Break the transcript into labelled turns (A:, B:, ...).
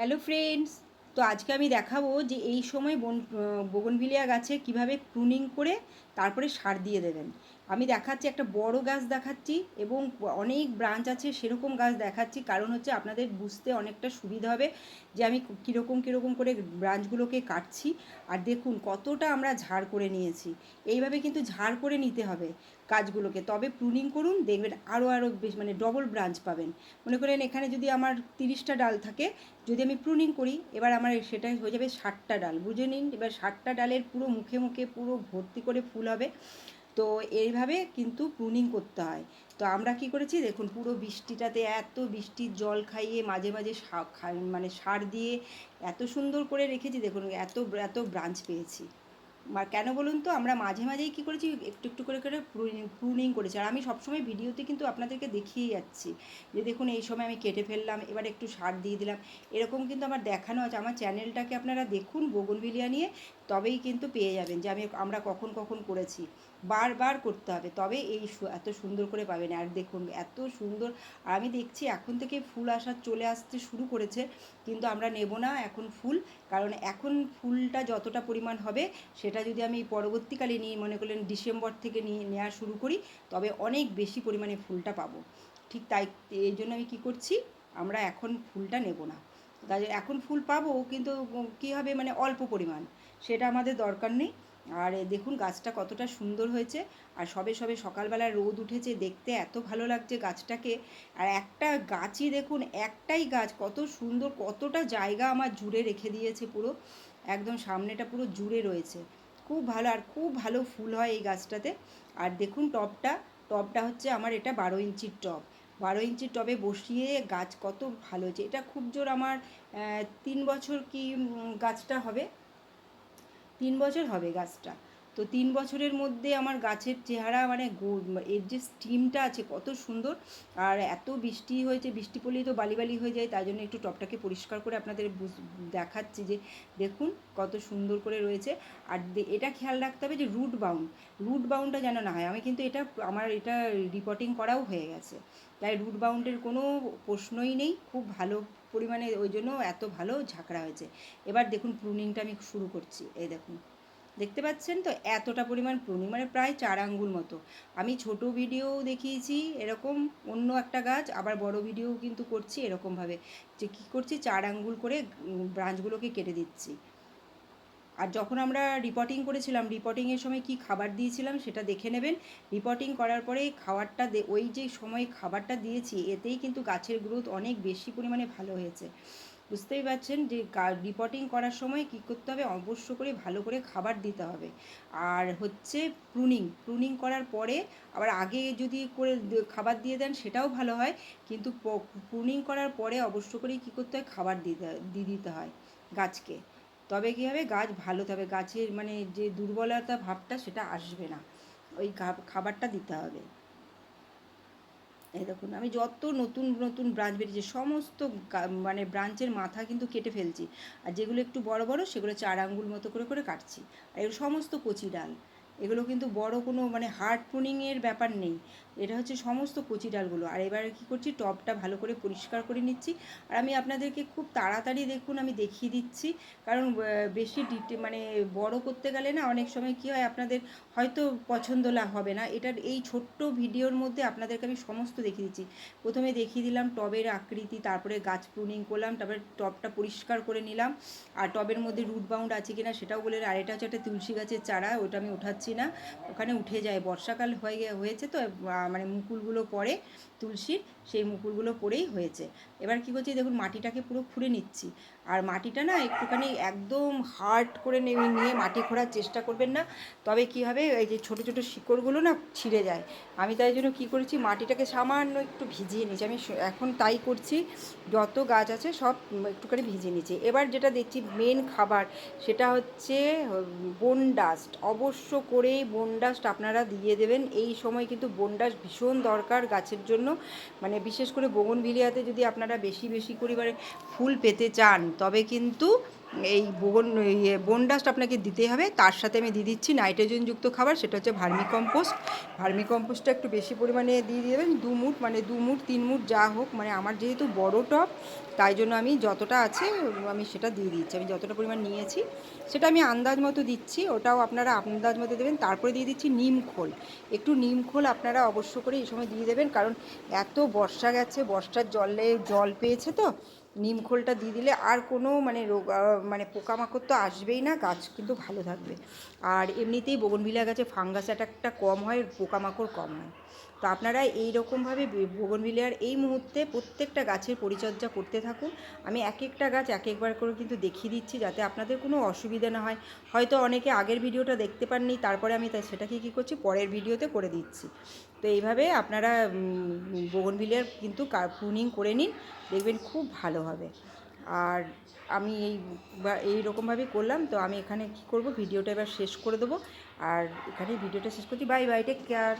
A: Hello friends তো আজকে আমি দেখাবো যে এই সময় বন বগনভিলিয়া গাছে কীভাবে প্রুনিং করে তারপরে সার দিয়ে দেবেন। আমি দেখাচ্ছি, একটা বড় গাছ দেখাচ্ছি এবং অনেক ব্রাঞ্চ আছে সেরকম গাছ দেখাচ্ছি। কারণ হচ্ছে আপনাদের বুঝতে অনেকটা সুবিধা হবে যে আমি কীরকম কীরকম করে ব্রাঞ্চগুলোকে কাটছি। আর দেখুন কতটা আমরা ঝাড় করে নিয়েছি। এইভাবে কিন্তু ঝাড় করে নিতে হবে কাজগুলোকে তবে প্রুনিং করুন, দেখবেন আরও আরও বেশ মানে ডবল ব্রাঞ্চ পাবেন। মনে করেন এখানে যদি আমার তিরিশটা ডাল থাকে, যদি আমি প্রুনিং করি, এবার আমার সেটা হয়ে যাবে ষাটটা ডাল। বুঝে নিন, এবার ষাটটা ডালের পুরো মুখে মুখে পুরো ভর্তি করে ফুল হবে। তো এইভাবে কিন্তু প্রুনিং করতে হয়। তো আমরা কি করেছি? দেখুন, পুরো বৃষ্টিটাতে এত বৃষ্টির জল খাইয়ে মাঝে মাঝে মানে সার দিয়ে এত সুন্দর করে রেখেছি, দেখুন, এত এত ব্রাঞ্চ পেয়েছি। কেন বলুন তো, আমরা মাঝে মাঝেই কী করেছি? একটু একটু করে করে প্রুনিং করেছি। আর আমি সবসময় ভিডিওতে কিন্তু আপনাদেরকে দেখিয়ে যাচ্ছি যে, দেখুন, এই সময় আমি কেটে ফেললাম, এবার একটু সার দিয়ে দিলাম। এরকম কিন্তু আমার দেখানো আছে। আমার চ্যানেলটাকে আপনারা দেখুন বগনভিলিয়া নিয়ে। তবেই কিন্তু পেয়ে যাবেন যে আমি আমরা কখন কখন করেছি। বারবার করতে হবে। তবে এই এত সুন্দর করে পাবেন। আর দেখুন, এত সুন্দর। আর আমি দেখছি এখন থেকে ফুল আসা চলে আসতে শুরু করেছে, কিন্তু আমরা নেব না এখন ফুল। কারণ এখন ফুলটা যতটা পরিমাণ হবে, সেটা যদি আমি পরবর্তীকালে নিয়ে, মনে করলেন ডিসেম্বর থেকে নিয়ে নেওয়া শুরু করি, তবে অনেক বেশি পরিমাণে ফুলটা পাবো। ঠিক তাই এই জন্য আমি কী করছি, আমরা এখন ফুলটা নেব না। তাই এখন ফুল পাবো, কিন্তু কী হবে মানে অল্প পরিমাণ। সেটা আমাদের দরকার নেই। আর দেখুন গাছটা কতটা সুন্দর হয়েছে। আর সবে সবে সকালবেলা রোদ উঠেছে, দেখতে এত ভালো লাগছে গাছটাকে। আর একটা গাছই দেখুন, একটাই গাছ কত সুন্দর, কতটা জায়গা আমার জুড়ে রেখে দিয়েছে পুরো। একদম সামনেটা পুরো জুড়ে রয়েছে। খুব ভালো, আর খুব ভালো ফুল হয় এই গাছটাতে। আর দেখুন টবটা টবটা হচ্ছে আমার এটা বারো ইঞ্চির টব বারো ইঞ্চির টবে বসিয়ে গাছ কত ভালো হয়েছে। এটা খুব জোর আমার তিন বছর কি গাছটা হবে? তিন বছর হবে গাছটা। তো তিন বছরের মধ্যে আমার গাছের চেহারা মানে এর যে স্টিমটা আছে কত সুন্দর। আর এত বৃষ্টি হয়েছে, বৃষ্টি পড়লেই তো বালি বালি হয়ে যায়, তাই জন্য একটু টপটাকে পরিষ্কার করে আপনাদের দেখাচ্ছি যে দেখুন কত সুন্দর করে রয়েছে। আর এটা খেয়াল রাখতে হবে যে রুট বাউন্ড রুট বাউন্ডটা যেন না হয়। আমি কিন্তু এটা, আমার এটা রিপোর্টিং করাও হয়ে গেছে। তাই রুট বাউন্ডের কোনো প্রশ্নই নেই, খুব ভালো পরিমাণে ওই জন্য এত ভালো ঝাঁকড়া হয়েছে। এবার দেখুন প্রুনিংটা আমি শুরু করছি, এই দেখুন। দেখতে পাচ্ছেন তো? এতটা পরিমাণ প্রুনিং মানে প্রায় চার আঙ্গুল মতো। আমি ছোট ভিডিও দেখিয়েছি, এরকম অন্য একটা গাছ, আবার বড় ভিডিও কিন্তু করছি এরকমভাবে। যে কী করছি? চার আঙ্গুল করে ব্রাঞ্চগুলোকে কেটে দিচ্ছি। আর যখন আমরা রিপোর্টিং করেছিলাম রিপোর্টিংয়ের সময় কি খাবার দিয়েছিলাম সেটা দেখে নেবেন। রিপোর্টিং করার পরে খাবারটা ওই যে সময় খাবারটা দিয়েছি, এতেই কিন্তু গাছের গ্রোথ অনেক বেশি পরিমাণে ভালো হয়েছে। বুঝতেই পারছেন যে রিপোর্টিং করার সময় কী করতে হবে? অবশ্য করে ভালো করে খাবার দিতে হবে। আর হচ্ছে প্রুনিং প্রুনিং করার পরে আবার আগে যদি করে খাবার দিয়ে দেন সেটাও ভালো হয়। কিন্তু প্রুনিং করার পরে অবশ্য করেই কী করতে হয়? খাবার দিতে, দিয়ে দিতে হয় গাছকে। তবে কী হবে? গাছ ভালো হবে গাছের মানে যে দুর্বলতা ভাবটা সেটা আসবে না। ওই খাবারটা দিতে হবে। এই দেখুন, আমি যত নতুন নতুন ব্রাঞ্চ বেরিয়েছে, সমস্ত মানে ব্রাঞ্চের মাথা কিন্তু কেটে ফেলছি। আর যেগুলো একটু বড় বড়, সেগুলো চার আঙ্গুল মতো করে করে কাটছি। আর এগুলো সমস্ত কচি ডাল। এগুলো কিন্তু বড় কোনো মানে হার্ড প্রুনিংয়ের ব্যাপার নেই। এটা হচ্ছে সমস্ত কচি ডালগুলো। আর এবার কী করছি টবটা ভালো করে পরিষ্কার করে নিচ্ছি। আর আমি আপনাদেরকে খুব তাড়াতাড়ি দেখুন, আমি দেখিয়ে দিচ্ছি। কারণ বেশি ডিটে মানে বড় করতে গেলে না অনেক সময় কী হয়, আপনাদের হয়তো পছন্দ হবে না। এটার এই ছোট্ট ভিডিওর মধ্যে আপনাদেরকে আমি সমস্ত দেখিয়ে দিচ্ছি। প্রথমে দেখিয়ে দিলাম টবের আকৃতি, তারপরে গাছ প্রুনিং করলাম, তারপরে টবটা পরিষ্কার করে নিলাম। আর টবের মধ্যে রুট বাউন্ড আছে কিনা সেটাও বলে আর এটা হচ্ছে একটা তুলসী গাছের চারা, ওটা আমি উঠাচ্ছি না। ওখানে উঠে যায়। বর্ষাকাল হয়ে হয়েছে তো মানে মুকুলগুলো পড়ে তুলসীর সেই মুকুলগুলো পড়েই হয়েছে। এবার কী করছি দেখুন মাটিটাকে পুরো খুঁড়ে নিচ্ছি। আর মাটিটা না একটুখানি একদম হার্ড করে নেমে নিয়ে মাটি খোঁড়ার চেষ্টা করবেন না। তবে কী হবে, এই যে ছোটো ছোটো শিকড়গুলো না ছিঁড়ে যায়। আমি তাই জন্য কী করেছি, মাটিটাকে সামান্য একটু ভিজিয়ে নিয়েছি। আমি এখন তাই করছি, যত গাছ আছে সব একটুখানি ভিজিয়ে নিয়েছি। এবার যেটা দেখছি মেন খাবার সেটা হচ্ছে বোন ডাস্ট অবশ্য করেই বোন ডাস্ট আপনারা দিয়ে দেবেন। এই সময় কিন্তু বোন ডাস্ট ভীষণ দরকার গাছের জন্য। মানে বিশেষ করে ভিলিয়াতে যদি আপনারা বেশি বেশি করে ফুল পেতে চান, তবে কিন্তু এই বোগন ইয়ে বনডাস্ট আপনাকে দিতে হবে। তার সাথে আমি দিয়ে দিচ্ছি নাইট্রোজেনযুক্ত খাবার, সেটা হচ্ছে ভার্মি কম্পোস্ট ভার্মি কম্পোস্টটা একটু বেশি পরিমাণে দিয়ে দেবেন, দু মুট মানে দু মুট তিন মুট যা হোক। মানে আমার যেহেতু বড় টপ তাই জন্য আমি যতটা আছে আমি সেটা দিয়ে দিচ্ছি। আমি যতটা পরিমাণ নিয়েছি, সেটা আমি আন্দাজ মতো দিচ্ছি। ওটাও আপনারা আন্দাজ মতো দেবেন। তারপরে দিয়ে দিচ্ছি নিম খোল। একটু নিম খোল আপনারা অবশ্য করে এই সময় দিয়ে দেবেন, কারণ এত বর্ষা গেছে, বর্ষার জলে জল পেয়েছে তো। নিম খোলটা দিয়ে দিলে আর কোনো মানে রোগ মানে পোকামাকড় তো আসবেই না, গাছ কিন্তু ভালো থাকবে। আর এমনিতেই বগনভিলা গাছে ফাঙ্গাস অ্যাটাকটা কম হয়, পোকামাকড় কম হয়। তো আপনারা এই রকমভাবে বগনভিলিয়ার এই মুহূর্তে প্রত্যেকটা গাছের পরিচর্যা করতে থাকুন। আমি এক একটা গাছ এক একবার করে কিন্তু দেখিয়ে দিচ্ছি যাতে আপনাদের কোনো অসুবিধা না হয়। হয়তো অনেকে আগের ভিডিওটা দেখতে পাননি, তারপরে আমি তাই সেটাকে কী করছি, পরের ভিডিওতে করে দিচ্ছি। তো এইভাবে আপনারা বগনভিলিয়ার কিন্তু প্রুনিং করে নিন, দেখবেন খুব ভালো হবে। আর আমি এই বা এই রকমভাবেই করলাম, তো আমি এখানে কী করব, ভিডিওটা এবার শেষ করে দেবো। আর এখানে ভিডিওটা শেষ করছি। Bye bye take care